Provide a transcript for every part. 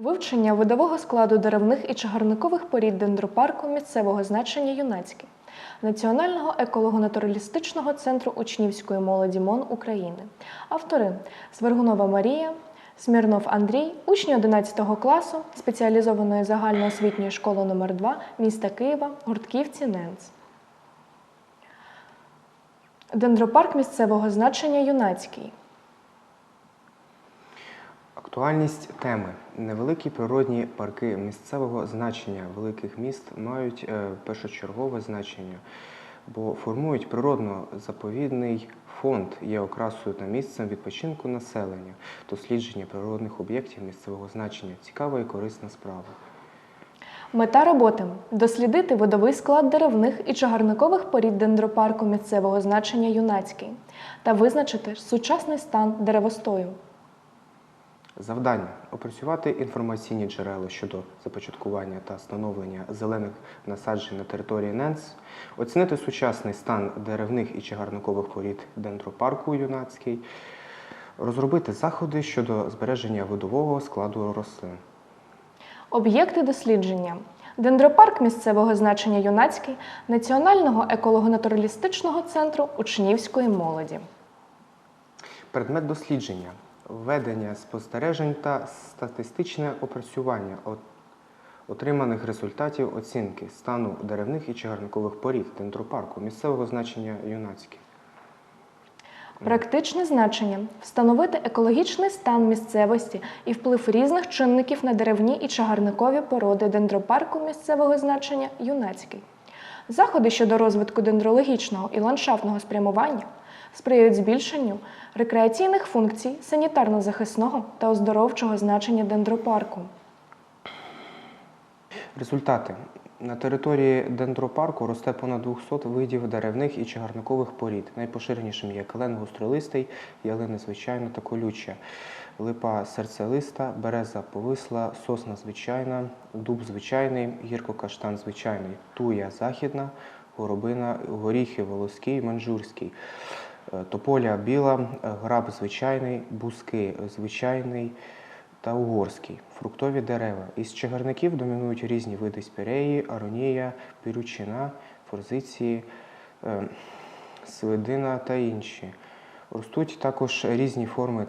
Вивчення видового складу деревних і чагарникових порід дендропарку місцевого значення юнацьке Національного еколого-натуралістичного центру учнівської молоді МОН України. Автори Свергунова Марія, Смірнов Андрій, учні 11 класу спеціалізованої загальноосвітньої школи номер 2 міста Києва, гуртківці НЕНЦ. Дендропарк місцевого значення юнацький. Актуальність теми. Невеликі природні парки місцевого значення великих міст мають е, першочергове значення, бо формують природно-заповідний фонд, є окрасою та місцем відпочинку населення, дослідження природних об'єктів місцевого значення. Цікава і корисна справа. Мета роботи дослідити видовий склад деревних і чагарникових порід дендропарку місцевого значення юнацький та визначити сучасний стан деревостою. Завдання опрацювати інформаційні джерела щодо започаткування та становлення зелених насаджень на території НЕНС, оцінити сучасний стан деревних і чагарникових порід дендропарку юнацький, розробити заходи щодо збереження видового складу рослин. Об'єкти дослідження. Дендропарк місцевого значення юнацький Національного еколого-натуралістичного центру учнівської молоді. Предмет дослідження введення спостережень та статистичне опрацювання отриманих результатів оцінки стану деревних і чагарникових порід дендропарку місцевого значення юнацьке. Практичне значення встановити екологічний стан місцевості і вплив різних чинників на деревні і чагарникові породи дендропарку місцевого значення юнацький. Заходи щодо розвитку дендрологічного і ландшафтного спрямування сприяють збільшенню рекреаційних функцій санітарно-захисного та оздоровчого значення дендропарку. Результати. На території дендропарку росте понад 200 видів деревних і чагарникових порід. Найпоширенішим є клен гостролистий, ялина звичайна та колюча, липа серцелиста, береза повисла, сосна звичайна, дуб звичайний, гіркокаштан звичайний, туя західна, горобина, горіхи волоський, манжурський, тополя біла, е, граб звичайний, бузки звичайний, та угорський фруктові дерева. Із чагарників домінують різні види спіреї, аронія, пірючина, форзиції, е, свидина та інші. Ростуть також різні форми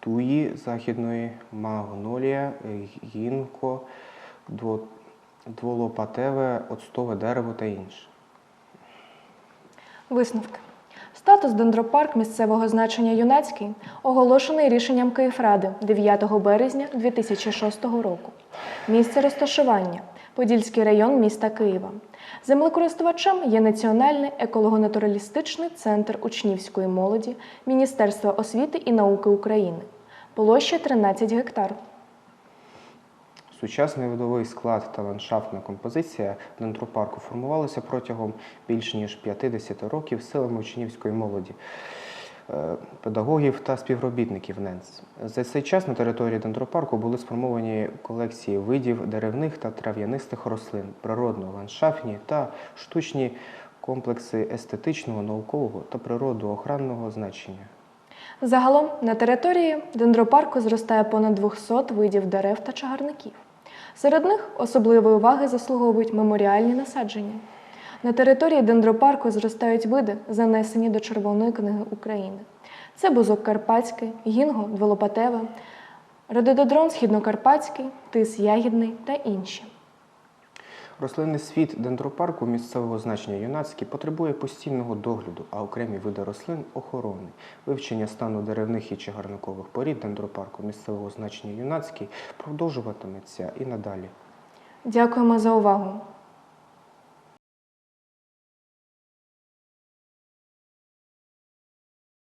туї західної, магнолія, е, гінко, дволопатеве, оцтове дерево та інше. Висновки. Статус дендропарк місцевого значення юнацький оголошений рішенням Київради 9 березня 2006 року. Місце розташування Подільський район міста Києва. Землекористувачем є Національний еколого-натуралістичний центр учнівської молоді Міністерства освіти і науки України. Площа 13 гектар. Сучасний видовий склад та ландшафтна композиція дендропарку формувалися протягом більш ніж 50 років силами учнівської молоді, е, педагогів та співробітників НЕНС. За цей час на території дендропарку були сформовані колекції видів деревних та трав'янистих рослин, природно-ландшафтні та штучні комплекси естетичного, наукового та природоохранного значення. Загалом на території дендропарку зростає понад 200 видів дерев та чагарників. Серед них особливої уваги заслуговують меморіальні насадження. На території дендропарку зростають види, занесені до Червоної книги України. Це бузок карпатський, гінго дволопатеве, родододрон східнокарпатський, тис ягідний та інші. Рослинний світ дендропарку місцевого значення юнацький потребує постійного догляду, а окремі види рослин охорони. Вивчення стану деревних і чагарникових порід дендропарку місцевого значення юнацький продовжуватиметься і надалі. Дякуємо за увагу!